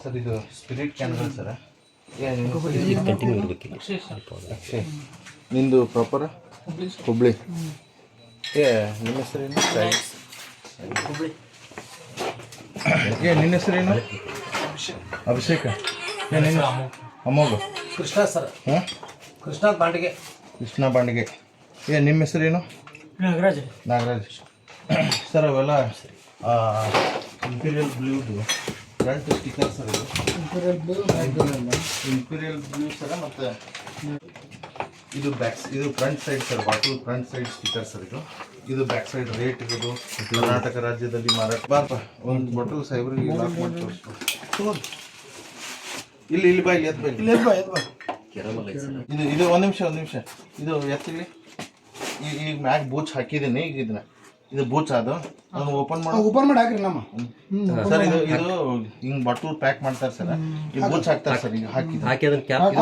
Sir ಇದು spirit ಕ್ಯಾನ್ವಲ್ sir? Continue ಇರಬೇಕು ನಿಂದು ಪ್ರಾಪರ ಹುಬ್ಳಿ ಏ ನಿಮ್ಮ ಹೆಸರೇನು ಹುಬ್ಳಿ. ಏ ನಿನ್ನ ಹೆಸರೇನು ಅಭಿಷೇಕ. ಏ ನಿನ್ನ ಅಮೋಘ. ಕೃಷ್ಣ ಸರ್. ಹಾಂ ಕೃಷ್ಣ ಬಾಂಡಿಗೆ. ಕೃಷ್ಣ ಬಾಂಡಿಗೆ. ಏ ನಿಮ್ಮ ಹೆಸರೇನು ನಾಗರಾಜ್. ನಾಗರಾಜ್. ಸರ್ ಅವೆಲ್ಲ ಇಂಪೀರಿಯಲ್ ಬ್ಲೂದು ಫ್ರಂಟ್ ಸ್ಟಿಕ್ಕರ್ ಸರ್ ಇದು. ಇಂಪೀರಿಯಲ್ ಬ್ಲೂ ಸರ ಮತ್ತು ಇದು ಬ್ಯಾಕ್ ಇದು front side sir bottle front side sticker sir ಇದು. ಇದು ಬ್ಯಾಕ್ ಸೈಡ್ ರೇಟ್ ಇರೋದು ಕರ್ನಾಟಕ ರಾಜ್ಯದಲ್ಲಿ ಮಾರಾಟ. ಬಾರಪ್ಪ ಒಂದು ಬಾಟಲ್ ಸೈಬ್ರಿಗೆ ಲಾಕ್ ಮಾಡಿ ತೋರಿಸ್ಬೋದು ಇಲ್ಲಿ ಇಲ್ಲಿ ಬಾ ಇಲ್ಲಿ ಎತ್ ಬಾ ಇಲ್ಲಿ. ಕೆರಮಲ್ ಎದ್ ಇದು ಇದು ಒಂದು ನಿಮಿಷ ಒಂದು ನಿಮಿಷ. ಇದು ಎತ್ತಿಲಿ ಈಗ ಈಗ ಮ್ಯಾಗ ಬೂಚ್ ಹಾಕಿದ್ದೀನಿ ಈಗ ಇದನ್ನ. ಇದು ಬೂಚ್ ಅದು. ಅದನ್ನ ಓಪನ್ ಮಾಡೋ. ಓಪನ್ ಮಾಡಿ ಹಾಕ್ರಿ ನಮ್ಮ. ಸರ್ ಇದು ಇದು ಹಿಂಗ್ ಬಾಟಲ್ ಪ್ಯಾಕ್ ಮಾಡ್ತಾರೆ ಸರ್. ಈಗ ಬೂಚ್ ಹಾಕ್ತಾರೆ ಸರ್ ಈಗ ಹಾಕಿ. ಹಾಕಿ ಅದನ್ನ ಕ್ಯಾಪ್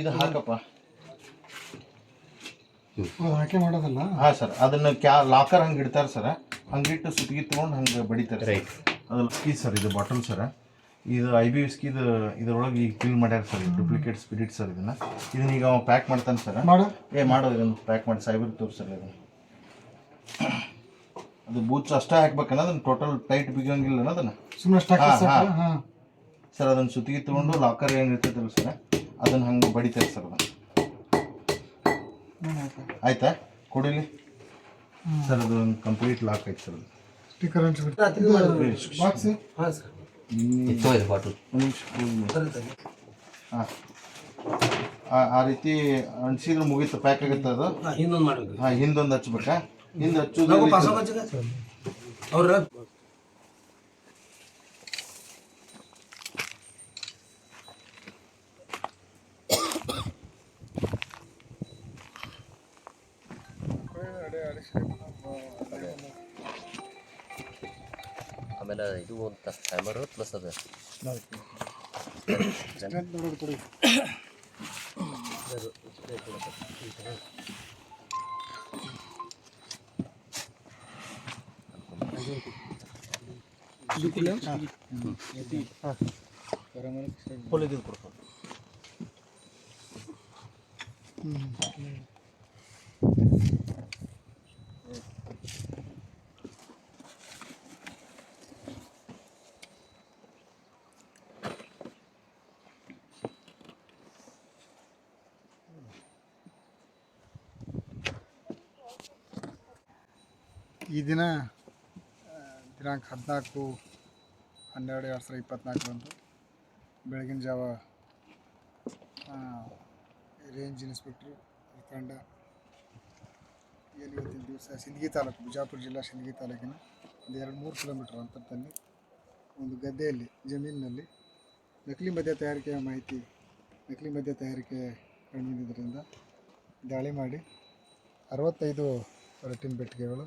ಇದು. ಹಾಕಪ್ಪ. ಹಾಕಿ ಮಾಡೋದಲ್ಲ? ಹಾ ಸರ್ ಅದನ್ನ ಕ್ಯಾ ಲಾಕರ್ ಹಂಗೆ ಇಡ್ತಾರೆ ಸರ್. ಹಂಗಿಟ್ಟು ಸುತ್ತಿಗೆ ತಗೊಂಡು ಹಂಗೆ ಬಡಿತಾರೆ ರೈಟ್. ಅದು ಸ್ಕೀ ಸರ್ ಇದು ಬಾಟಲ್ ಸರ್. ಇದು ಐ ಬಿ ವಿಸ್ಕಿದು ಇದ್ರೊಳಗೆ ಈಗ ಫಿಲ್ ಮಾಡ್ಯಾರ ಸರ್ ಡೂಪ್ಲಿಕೇಟ್ ಸ್ಪಿರಿಟ್ ಸರ್ ಇದನ್ನ. ಇದನ್ನ ಈಗ ಅವ ಪ್ಯಾಕ್ ಮಾಡ್ತಾನೆ ಸರ್ ಮಾಡು. ಏ ಮಾಡೋ ಇದನ್ನು ಪ್ಯಾಕ್ ಮಾಡಿ ಸೈಬರ್ ತೋರಿಸಲ್ಲ ಇದನ್ನು. ಅದು ಬೂಚ್ ಅಷ್ಟೇ ಹಾಕ್ಬೇಕನ್ನ ಅದನ್ನ ಟೋಟಲ್ ಟೈಟ್ ಬಿಗಂಗಿಲ್ಲ ಅದನ್ನ ಸುಮ್ಮನೆ ಸ್ಟಾಕ್ ಹಾ, ಹಾ. ಸರ್ ಅದನ್ನ ಸುತ್ತಿಗೆ ತೊಗೊಂಡು ಲಾಕರ್ ಏನು ಇರ್ತೈತಲ್ಲ ಸರ್ ಅದನ್ನ ಹಂಗೆ ಬಡಿತಾರೆ ಸರ್ ಅದನ್ನ. ಆಯ್ತಾ ಕೊಡಿಲಿ. ಸರ್ ಅದು. ಕಂಪ್ಲೀಟ್ ಲಾಕ್ ಆಯ್ತು ಸರ್ ಅದು ಸ್ಟಿಕ್ಕರ್ ಬಾಕ್ಸ್ ಹಾಂ ಸರ್ ಇತ್ತು ಇದೆ ಬಾಟಲ್. ಹಾಂ. ಆ ರೀತಿ ಅಂಟಿಸಿದ್ರೆ ಮುಗೀತು ಪ್ಯಾಕ್ ಆಗುತ್ತೆ ಅದು? ಹಿಂದೊಂದು ಇನ್ನೊಂದು ಮಾಡಬೇಕು. ಹಾಂ ಹಿಂದೊಂದು ಹಚ್ಬೇಕಾ? ಹಿಂದೆ ಹಚ್ಚೋದು ಅವ್ರ ಎಲ್ಲಿ pass ಆಮೇಲೆ ಇದು ಅಂತ ಹ್ಯಾಮರ್ ಪ್ಲಸ್ ಅದು ಪೊಲೀಸ್ ಕೊಡ್ತಾರೆ ಈ ದಿನ ದಿನಾಂಕ ಹದಿನಾಲ್ಕು, ಹನ್ನೆರಡು, ಎರಡು ಸಾವಿರದ ಇಪ್ಪತ್ನಾಲ್ಕರಂದು ಬೆಳಗಿನ ಜಾವ ರೇಂಜ್ ಇನ್ಸ್ಪೆಕ್ಟ್ರು ತಂಡ ಏನು ಇವತ್ತಿನ ದಿವಸ ಸಿಂದಗಿ ತಾಲೂಕು, ಬಿಜಾಪುರ ಜಿಲ್ಲಾ ಸಿಂದಗಿ ತಾಲೂಕಿನ ಒಂದು ಎರಡು ಮೂರು ಕಿಲೋಮೀಟರ್ ಅಂತರದಲ್ಲಿ ಒಂದು ಗದ್ದೆಯಲ್ಲಿ, ಜಮೀನಿನಲ್ಲಿ ನಕಲಿ ಮದ್ಯ ತಯಾರಿಕೆಯ ಮಾಹಿತಿ, ನಕಲಿ ಮದ್ಯ ತಯಾರಿಕೆ ಕಂಡುಬಂದಿದ್ದರಿಂದ ದಾಳಿ ಮಾಡಿ ಅರವತ್ತೈದು ರಟ್ಟಿನ ಬೆಟ್ಟಿಗೆಗಳು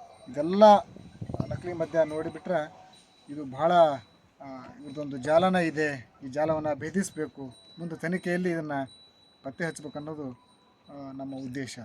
ಇದೆಲ್ಲ ನಕಲಿ ಮದ್ಯ ನೋಡಿಬಿಟ್ರೆ ಇದು ಬಹಳ ಇದೊಂದು ಜಾಲನ ಇದೆ. ಈ ಜಾಲವನ್ನು ಭೇದಿಸಬೇಕು. ಮುಂದೆ ತನಿಖೆಯಲ್ಲಿ ಇದನ್ನು ಪತ್ತೆ ಹಚ್ಚಬೇಕು ಅನ್ನೋದು ನಮ್ಮ ಉದ್ದೇಶ.